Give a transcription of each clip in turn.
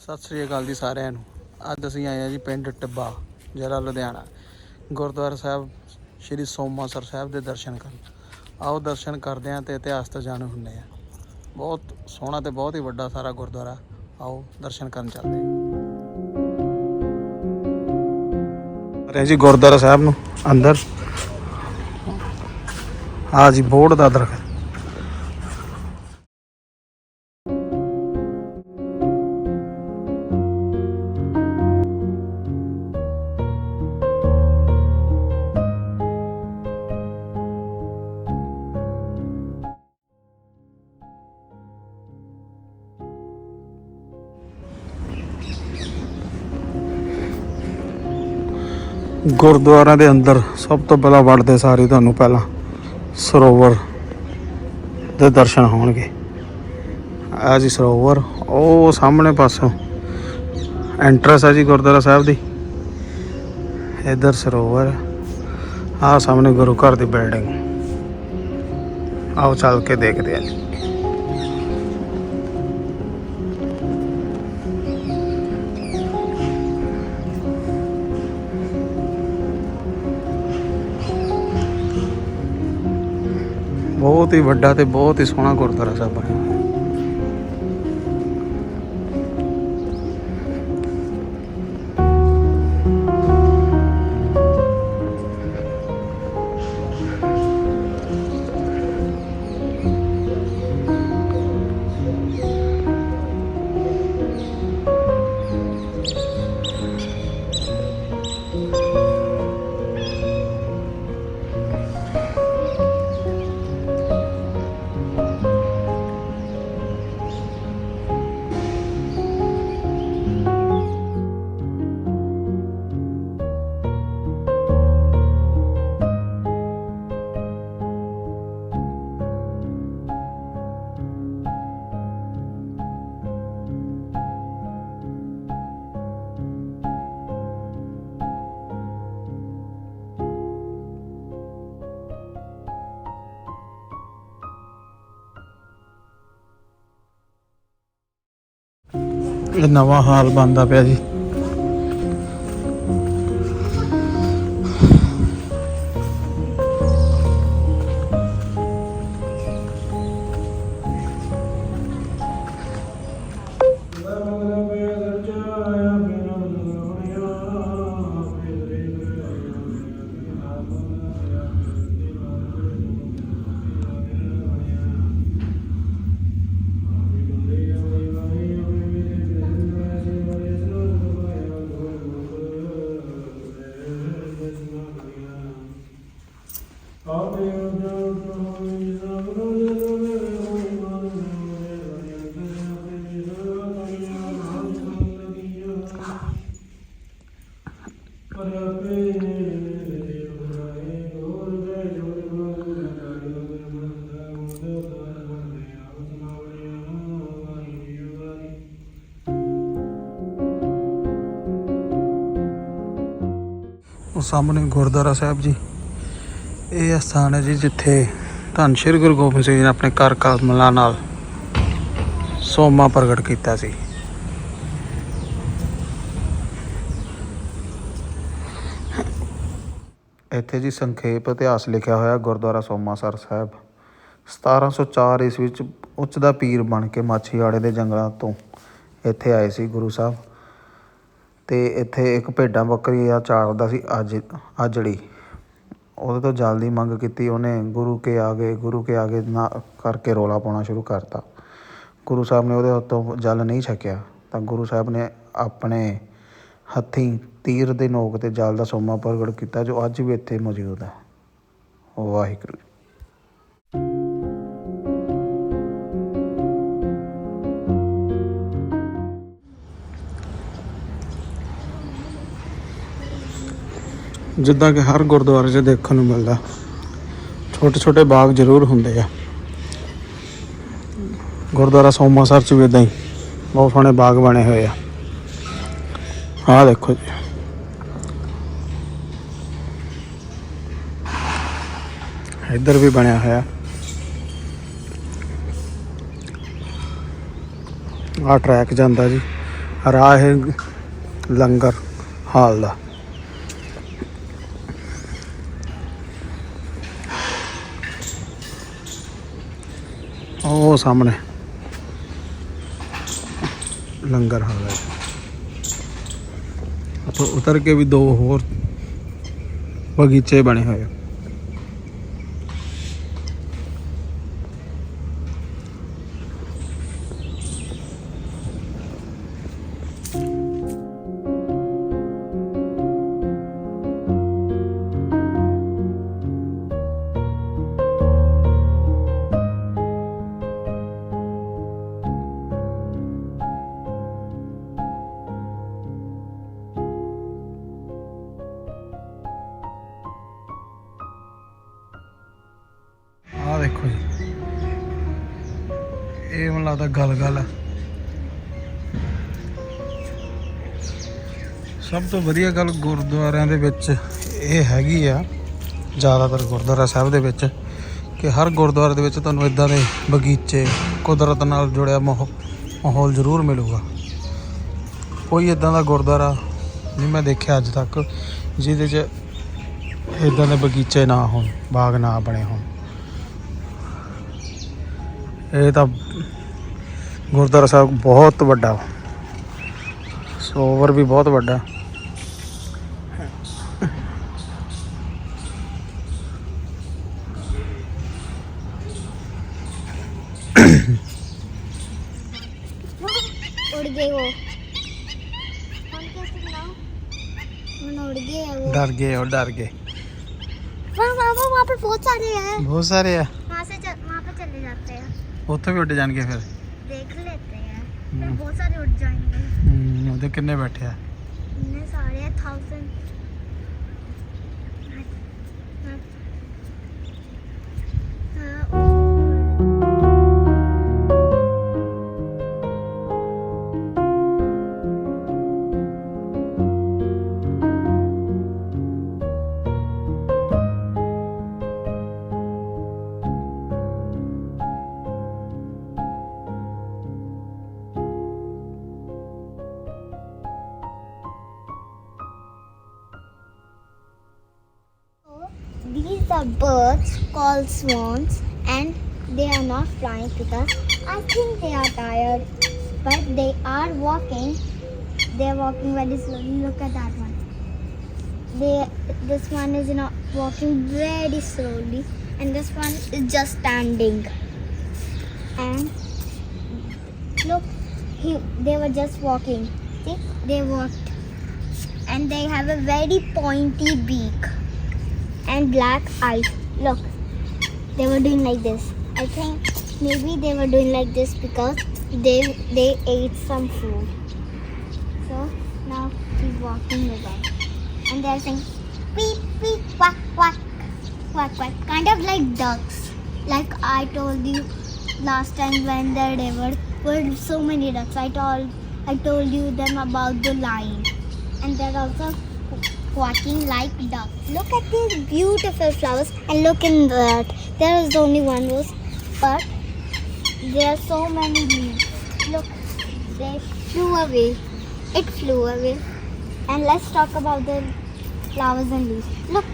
ਸਤਿ ਸ੍ਰੀ ਅਕਾਲ ਜੀ ਸਾਰਿਆਂ ਨੂੰ ਅੱਜ ਅਸੀਂ ਆਏ ਆ ਜੀ ਪਿੰਡ ਟੱਬਾ ਜ਼ਿਲ੍ਹਾ ਲੁਧਿਆਣਾ ਗੁਰਦੁਆਰਾ ਸਾਹਿਬ ਸ੍ਰੀ ਸੋਮਾਸਰ ਸਾਹਿਬ ਦੇ ਦਰਸ਼ਨ ਕਰਨ ਆਓ ਦਰਸ਼ਨ ਕਰਦੇ ਆਂ ਤੇ ਇਤਿਹਾਸ ਤੋਂ ਜਾਣੂ ਹੁੰਨੇ ਆ ਬਹੁਤ ਸੋਹਣਾ ਤੇ ਬਹੁਤ ਹੀ ਵੱਡਾ ਸਾਰਾ ਗੁਰਦੁਆਰਾ ਆਓ ਦਰਸ਼ਨ ਕਰਨ ਚੱਲਦੇ ਆ ਰਹਿ ਜੀ ਗੁਰਦੁਆਰਾ ਸਾਹਿਬ ਨੂੰ ਅੰਦਰ ਆ ਜੀ ਬੋਰਡ ਦਾ ਦਰਖਤ ਗੁਰਦੁਆਰਾ ਦੇ ਅੰਦਰ ਸਭ ਤੋਂ ਪਹਿਲਾਂ ਵੜਦੇ ਸਾਰੇ ਤੁਹਾਨੂੰ ਪਹਿਲਾਂ ਸਰੋਵਰ ਦੇ ਦਰਸ਼ਨ ਹੋਣਗੇ ਆ ਜੀ ਸਰੋਵਰ ਉਹ ਸਾਹਮਣੇ ਪਾਸੋਂ ਐਂਟਰਸ ਆ ਜੀ ਗੁਰਦੁਆਰਾ ਸਾਹਿਬ ਦੀ ਇਧਰ ਸਰੋਵਰ ਆ ਸਾਹਮਣੇ ਗੁਰੂ ਘਰ ਦੀ ਬਿਲਡਿੰਗ ਆਓ ਚੱਲ ਕੇ ਦੇਖਦੇ ਆ ਜੀ ਬਹੁਤ ਹੀ ਵੱਡਾ ਤੇ ਬਹੁਤ ਹੀ ਸੋਹਣਾ ਗੁਰਦੁਆਰਾ ਸਾਹਿਬ ਬਣਿਆ ਇਹ ਨਵਾਂ ਹਾਲ ਬੰਦਾ ਪਿਆ ਜੀ ਉਹ ਸਾਹਮਣੇ ਗੁਰਦੁਆਰਾ ਸਾਹਿਬ ਜੀ ਇਹ ਸਥਾਨ ਹੈ ਜੀ ਜਿੱਥੇ ਧੰਨ ਸ਼੍ਰੀ ਗੁਰੂ ਗੋਬਿੰਦ ਸਿੰਘ ਜੀ ਨੇ ਆਪਣੇ ਕਰ ਕਲਮਲਾ ਨਾਲ ਸੋਮਾ ਪ੍ਰਗਟ ਕੀਤਾ ਸੀ ਇੱਥੇ ਜੀ ਸੰਖੇਪ ਇਤਿਹਾਸ ਲਿਖਿਆ ਹੋਇਆ ਗੁਰਦੁਆਰਾ ਸੋਮਾਸਰ ਸਾਹਿਬ 1704 ਇਸ ਵਿੱਚ ਉੱਚ ਦਾ ਪੀਰ ਬਣ ਕੇ ਮਾਛੀਵਾੜੇ ਦੇ ਜੰਗਲਾਂ ਤੋਂ ਇੱਥੇ ਆਏ ਸੀ ਗੁਰੂ ਸਾਹਿਬ ਤੇ ਇੱਥੇ ਇੱਕ ਭੇਡਾਂ ਬੱਕਰੀਆਂ ਚਾਰਦਾ ਸੀ ਅੱਜ ਅਜੜੀ ਉਹਦੇ ਤੋਂ ਜਲਦੀ ਮੰਗ ਕੀਤੀ ਉਹਨੇ ਗੁਰੂ ਕੇ ਆਗੇ ਗੁਰੂ ਕੇ ਆਗੇ ਨਾ ਕਰਕੇ ਰੋਲਾ ਪਾਉਣਾ ਸ਼ੁਰੂ ਕਰਤਾ ਗੁਰੂ ਸਾਹਿਬ ਨੇ ਉਹਦੇ ਹੱਥੋਂ ਜਲ ਨਹੀਂ ਛਕਿਆ ਤਾਂ ਗੁਰੂ ਸਾਹਿਬ ਨੇ ਆਪਣੇ ਹੱਥੀਂ ਤੀਰ ਦੇ ਨੋਕ ਤੇ ਜਲ ਦਾ ਸੋਮਾ ਪ੍ਰਗਟ ਕੀਤਾ ਜੋ ਅੱਜ ਵੀ ਇੱਥੇ ਮੌਜੂਦ ਹੈ ਵਾਹਿਗੁਰੂ ਜਿੱਦਾਂ ਕਿ ਹਰ ਗੁਰਦੁਆਰੇ 'ਚ ਦੇਖਣ ਨੂੰ ਮਿਲਦਾ ਛੋਟੇ ਛੋਟੇ ਬਾਗ ਜ਼ਰੂਰ ਹੁੰਦੇ ਆ ਗੁਰਦੁਆਰਾ ਸੋਮਾ ਸਰ 'ਚ ਵੀ ਇਦਾਂ ਹੀ ਬਹੁਤ ਸੋਹਣੇ ਬਾਗ ਬਣੇ ਹੋਏ ਆ ਆਹ ਦੇਖੋ ਜੀ ਇੱਧਰ ਵੀ ਬਣਿਆ ਹੋਇਆ ਆ ਟਰੈਕ ਜਾਂਦਾ ਜੀ ਰਾਹ ਹੈ ਲੰਗਰ ਹਾਲ ਦਾ ਉਹ ਸਾਹਮਣੇ ਲੰਗਰ ਹਾਲ ਹੈ ਉੱਥੋਂ ਉਤਰ ਕੇ ਵੀ ਦੋ ਹੋਰ ਬਗੀਚੇ ਬਣੇ ਹੋਏ ਲੱਗਦਾ ਗਲ ਗਲ ਸਭ ਤੋਂ ਵਧੀਆ ਗੱਲ ਗੁਰਦੁਆਰਿਆਂ ਦੇ ਵਿੱਚ ਇਹ ਹੈਗੀ ਆ ਜ਼ਿਆਦਾਤਰ ਗੁਰਦੁਆਰਾ ਸਾਹਿਬ ਦੇ ਵਿੱਚ ਕਿ ਹਰ ਗੁਰਦੁਆਰੇ ਦੇ ਵਿੱਚ ਤੁਹਾਨੂੰ ਇਦਾਂ ਦੇ ਬਗੀਚੇ ਕੁਦਰਤ ਨਾਲ ਜੁੜਿਆ ਮਾਹੌਲ ਜ਼ਰੂਰ ਮਿਲੂਗਾ ਕੋਈ ਇਦਾਂ ਦਾ ਗੁਰਦੁਆਰਾ ਨਹੀਂ ਮੈਂ ਦੇਖਿਆ ਅੱਜ ਤੱਕ ਜਿਹਦੇ 'ਚ ਇਦਾਂ ਦੇ ਬਗੀਚੇ ਨਾ ਹੋਣ ਬਾਗ ਨਾ ਬਣੇ ਹੋਣ ਇਹ ਤਾਂ ਗੁਰਦੁਆਰਾ ਸਾਹਿਬ ਬਹੁਤ ਵੱਡਾ ਸੋਵਰ ਵੀ ਬਹੁਤ ਵੱਡਾ ਉੜ ਗਏ ਉਹ ਡਰ ਗਏ ਉਹ ਡਰ ਵਾ ਵਾਹ ਵਾਹ ਵਾਹ ਬਹੁਤ ਸਾਰੇ ਆ ਬਹੁਤ ਸਾਰੇ ਆ ਵਾਸੇ ਚ ਮਾਪੇ ਚੱਲੇ ਜਾਂਦੇ ਆ ਉੱਥੇ ਵੀ ਉੱਡ ਜਾਣਗੇ ਫਿਰ ਹੂੰ ਉਹਦੇ ਕਿੰਨੇ ਬੈਠੇ ਆ ਇੰਨੇ ਸਾਰੇ 1000 ਮੈਂ the birds called swans and they are not flying with I think they are tired, but they are walking. They are walking very slowly. Look at that one. They, this one is not walking very slowly, and this one is just standing. And look, he, they were just walking. See, they walked, and they have a very pointy beak and black eyes. Look, they were doing like this. I think maybe they were doing like this because they they ate some food. So now he's walking with them, and they're saying beep, beep, quack quack quack quack," kind of like ducks. Like I told you last time when there were were so many ducks. I told I told you them about the lion, and there also Walking like ducks. Look at these beautiful flowers and look in that. There is only one rose, but there are so many leaves. Look, they flew away. It flew away. And let's talk about the flowers and leaves. Look,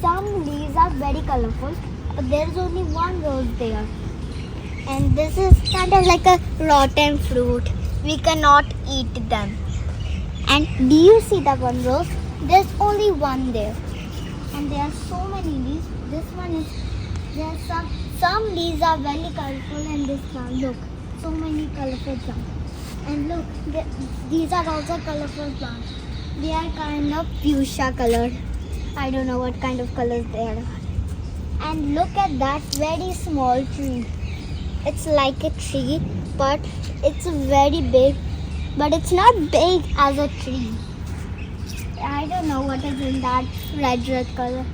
some leaves are very colorful, but there is only one rose there. And this is kind of like a rotten fruit. We cannot eat them. And do you see that one rose? There's only one there. And there are so many leaves. This one is, there are some, some leaves are very colorful and this one, look, so many colorful plants. And look, these are also colorful plants. They are kind of fuchsia color. I don't know what kind of colors they are. And look at that very small tree. It's like a tree, but it's very big. But it's not big as a tree. I don't know what is in that red red color.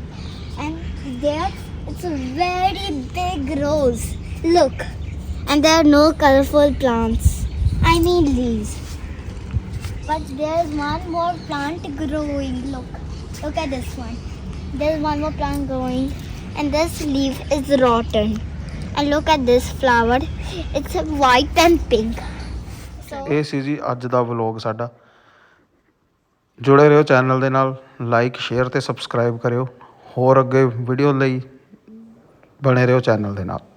And there it's a very big rose. Look. And there are no colorful plants. I mean leaves. But there's one more plant growing. Look. Look at this one. There's one more plant growing. And this leaf is rotten. And look at this flower. It's white and pink. ਇਹ ਸੀ ਜੀ ਅੱਜ ਦਾ vlog ਸਾਡਾ ਜੁੜੇ ਰਹੋ channel ਦੇ ਨਾਲ like share ਤੇ subscribe ਕਰਿਓ ਹੋਰ ਅੱਗੇ ਵੀਡੀਓ ਲਈ ਬਣੇ ਰਹੋ ਚੈਨਲ ਦੇ ਨਾਲ